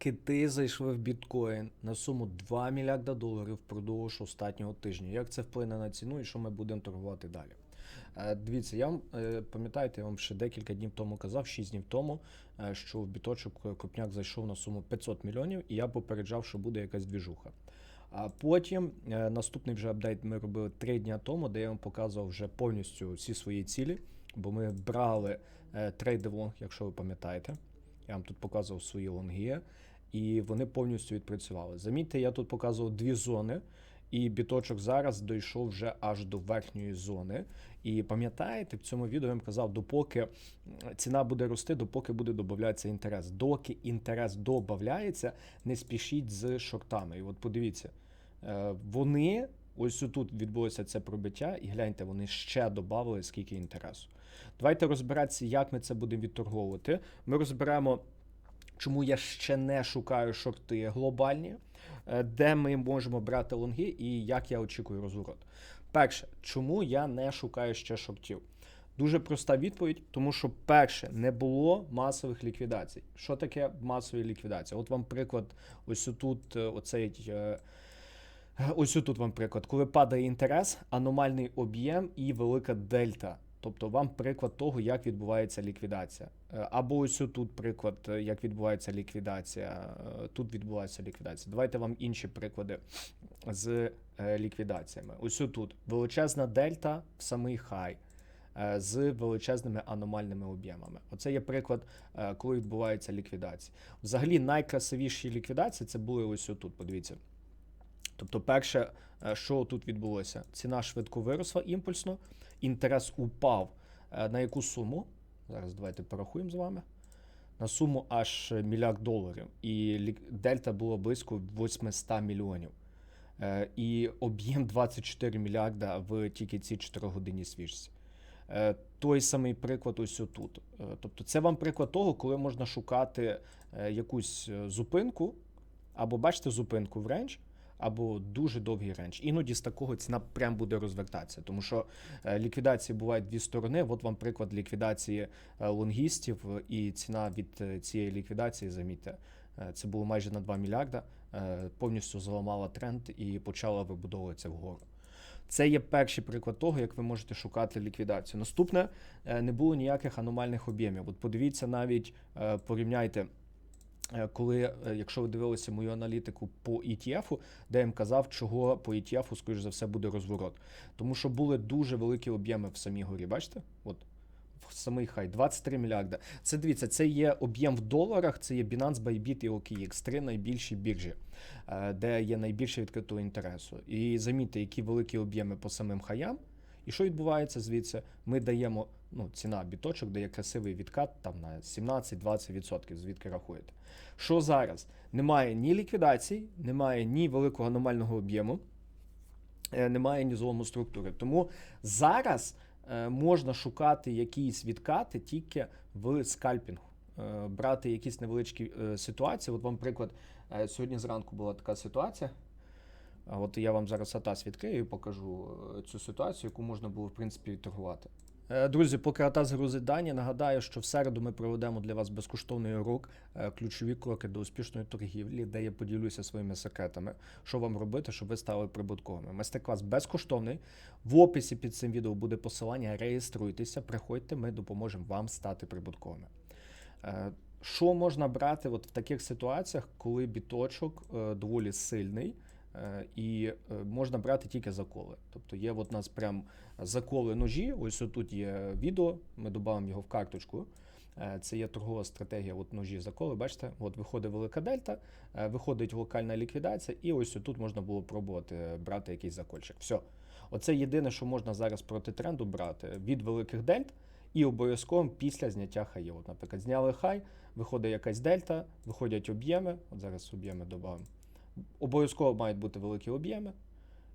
Кити зайшли в біткоін на суму 2 мільярда доларів впродовж останнього тижня. Як це вплине на ціну і що ми будемо торгувати далі? Е, Дивіться, я вам е, пам'ятаєте, я вам ще декілька днів тому казав, 6 днів тому, е, що в біточок Крупняк зайшов на суму 500 мільйонів, і я попереджав, що буде якась двіжуха. А потім наступний вже апдейт ми робили 3 дня тому, де я вам показував вже повністю всі свої цілі, бо ми брали лонг, якщо ви пам'ятаєте. Я вам тут показував свої лонги, і вони повністю відпрацювали. Замітьте, я тут показував дві зони, і біточок зараз дійшов вже аж до верхньої зони. І пам'ятаєте, в цьому відео я вам казав, допоки ціна буде рости, допоки буде додатися інтерес. Доки інтерес додається, не спішіть з шортами. І от подивіться, е, вони. Ось тут відбулося це пробиття, і гляньте, вони ще додали скільки інтересу. Давайте розбиратися, як ми це будемо відторговувати. Ми розберемо, чому я ще не шукаю шорти глобальні, е, де ми можемо брати лонги і як я очікую розворот. Перше, чому я не шукаю ще шортів? Дуже проста відповідь, тому що перше не було масових ліквідацій. Що таке масові ліквідації? От вам приклад, ось тут оцей. е, Ось тут вам приклад, коли падає інтерес, аномальний об'єм і велика дельта. Тобто вам приклад того, як відбувається ліквідація. Е, Або ось тут приклад, е, як відбувається ліквідація. Е, Тут відбувається ліквідація. Давайте вам інші приклади з ліквідаціями. Ось тут величезна дельта в самий хай з величезними аномальними об'ємами. Оце є приклад, коли відбувається ліквідація. Взагалі найкрасивіші ліквідації це були ось тут. Подивіться. Тобто, перше, е, що тут відбулося, ціна швидко виросла імпульсно, інтерес упав е, на яку суму? Зараз давайте порахуємо з вами. На суму аж мільярд доларів. І дельта було близько 800 мільйонів. Е, І об'єм 24 мільярда в тільки ці 4 годині свіжості. Е, Той самий приклад ось тут. Е, Тобто, це вам приклад того, коли можна шукати якусь зупинку, або бачите зупинку в рендж, або дуже довгий рендж. Іноді з такого ціна прям буде розвертатися, тому що е, ліквідації бувають дві сторони. От вам приклад ліквідації е, лонгістів, і ціна від е, цієї ліквідації, замітьте, це було майже на 2 мільярда, повністю зламала тренд і почала вибудовуватися вгору. Це є перший приклад того, як ви можете шукати ліквідацію. Наступне не було ніяких аномальних об'ємів. От подивіться навіть, порівняйте. Е, Коли, е, якщо ви дивилися мою аналітику по ETF, де я їм казав, чого по ETF, скоріш за все, буде розворот. Тому що були дуже великі об'єми в самій горі. Бачите? От в самий хай 23 мільярда. Це дивіться, це є об'єм в доларах, це є Binance, Bybit і OKX, три найбільші біржі, е, де є найбільше відкритого інтересу. І замітьте, які великі об'єми по самим хаям. І що відбувається звідси? Ми даємо ну, ціна біточок, дає красивий відкат там на 17-20%, звідки рахуєте. Що зараз? Немає ні ліквідацій, немає ні великого аномального об'єму, е, немає ні злому структури. Тому зараз е, можна шукати якісь відкати тільки в скальпінгу. Е, Брати якісь невеличкі ситуації. От вам приклад, сьогодні зранку була така ситуація. От я вам зараз Атас відкрию і покажу е, цю ситуацію, яку можна було в принципі торгувати. Е, Друзі, поки Атас грузить дані, нагадаю, що в середу ми проведемо для вас безкоштовний урок е, ключові кроки до успішної торгівлі, де я поділюся своїми секретами, що вам робити, щоб ви стали прибутковими. Майстер-клас безкоштовний. В описі під цим відео буде посилання. Реєструйтеся, приходьте, ми допоможемо вам стати прибутковими. Що можна брати от в таких ситуаціях, коли біточок доволі сильний, і е, можна брати тільки заколи. Тобто є от у нас прям заколи ножі. Ось тут є відео, ми додамо його в карточку. Е, Це є торгова стратегія от ножі заколи. Бачите, от виходить велика дельта, е, виходить локальна ліквідація, і ось тут можна було пробувати е, брати якийсь закольчик. Все. Оце єдине, що можна зараз проти тренду брати від великих дельт. І обов'язково після зняття хаїв. Наприклад, зняли хай, виходить якась дельта, виходять об'єми. От зараз об'єми додамо. Обов'язково мають бути великі об'єми.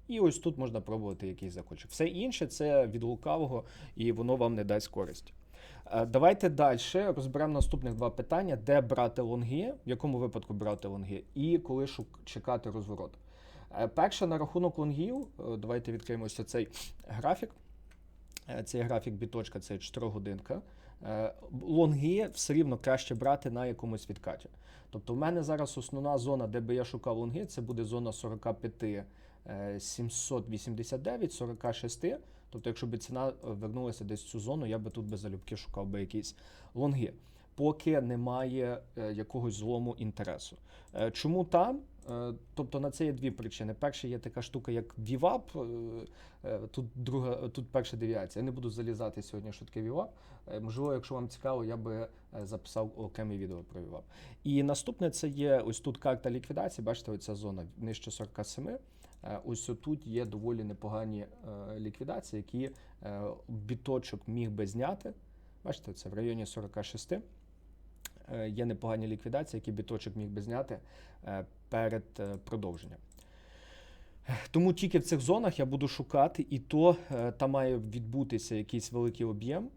І ось тут можна пробувати якийсь закольчик. Все інше це від лукавого, і воно вам не дасть користь. Е, Давайте далі розберемо наступних два питання: де брати лонги, в якому випадку брати лонги, і коли шук- чекати розворот. Е, Перше на рахунок лонгів, е, давайте відкриємо ось цей графік. Цей графік біточка це 4 годинка. Е, Лонги все рівно краще брати на якомусь відкаті. Тобто, в мене зараз основна зона, де би я шукав лонги, це буде зона 45 е, 789, 46. Тобто, якщо б ціна е, вернулася десь в цю зону, я би тут би залюбки шукав би якісь лонги. Поки немає е, якогось злому інтересу. Чому там? Е, Тобто на це є дві причини. Перша є така штука, як VWAP, е, е, тут друга, тут перша девіація. Я не буду залізати сьогодні, що таке. Е, Можливо, якщо вам цікаво, я би записав окреме відео про VWAP. І наступне це є ось тут карта ліквідації. Бачите, оця зона нижче 47. Е, Ось тут є доволі непогані ліквідації, які біточок міг би зняти. Бачите, це в районі 46. Е, Є непогані ліквідації, які біточок міг би зняти е, перед е, продовженням. Тому тільки в цих зонах я буду шукати, і то там має відбутися якийсь великий об'єм,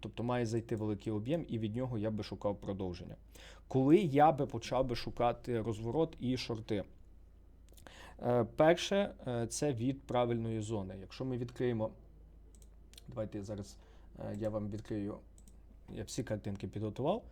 тобто має зайти великий об'єм, і від нього я би шукав продовження. Коли я би почав би шукати розворот і шорти. Перше, це від правильної зони. Якщо ми відкриємо, давайте зараз я вам відкрию, я всі картинки підготував.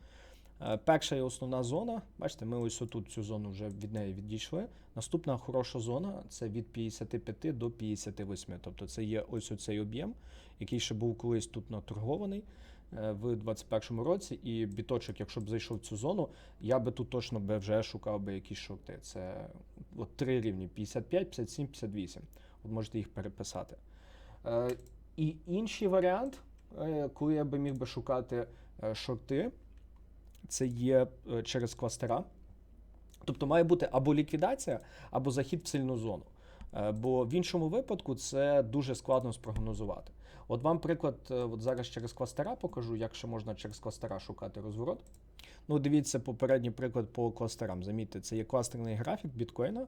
Е, Перша і основна зона, бачите, ми ось отут цю зону вже від неї відійшли. Наступна хороша зона це від 55 до 58. Тобто це є ось оцей об'єм, який ще був колись тут наторгований е, в 2021 році. І біточок, якщо б зайшов в цю зону, я би тут точно би вже шукав би якісь шорти. Це от три рівні: 55, 57, 58. От можете їх переписати. Е, І інший варіант, коли я би міг би шукати шорти, це є е, через кластера. Тобто має бути або ліквідація, або захід в сильну зону. Е, Бо в іншому випадку це дуже складно спрогнозувати. От вам приклад, е, от зараз через кластера покажу, як ще можна через кластера шукати розворот. Ну, дивіться попередній приклад по кластерам. Замітьте, це є кластерний графік біткоїна.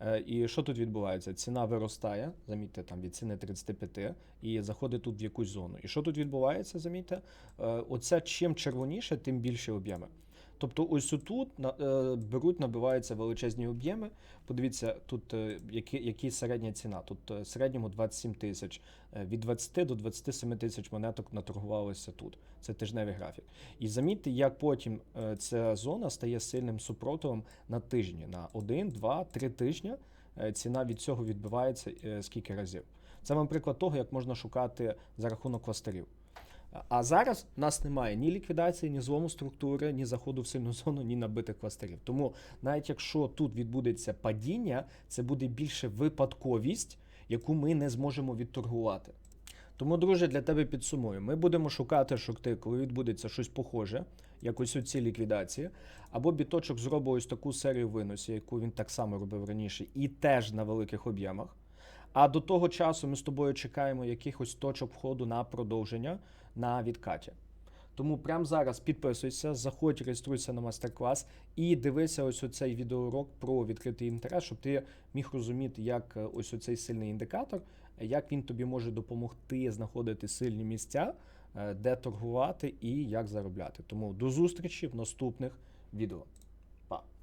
Е, І що тут відбувається? Ціна виростає, замітьте, там від ціни 35 і заходить тут в якусь зону. І що тут відбувається? Замітьте, Е, оце чим червоніше, тим більше об'єми. Тобто, ось тут е, беруть, набиваються величезні об'єми. Подивіться, тут е, які, які середня ціна. Тут е, в середньому 27 тисяч. Від 20 до 27 тисяч монеток наторгувалося тут. Це тижневий графік. І замітьте, як потім ця зона стає сильним супротивом на тижні, на 1, 2, 3 тижні. Ціна від цього відбивається скільки разів. Це вам приклад того, як можна шукати за рахунок кластерів. А зараз в нас немає ні ліквідації, ні злому структури, ні заходу в сильну зону, ні набитих кластерів. Тому навіть якщо тут відбудеться падіння, це буде більше випадковість, яку ми не зможемо відторгувати. Тому, друже, для тебе підсумую. Ми будемо шукати шорти, коли відбудеться щось похоже, як ось оці ліквідації, або біточок зробить ось таку серію виносів, яку він так само робив раніше, і теж на великих об'ємах. А до того часу ми з тобою чекаємо якихось точок входу на продовження на відкаті. Тому прямо зараз підписуйся, заходь, реєструйся на мастер-клас і дивися ось оцей відеоурок про відкритий інтерес, щоб ти міг розуміти, як е, ось оцей сильний індикатор, як він тобі може допомогти знаходити сильні місця, е, де торгувати і як заробляти. Тому до зустрічі в наступних відео.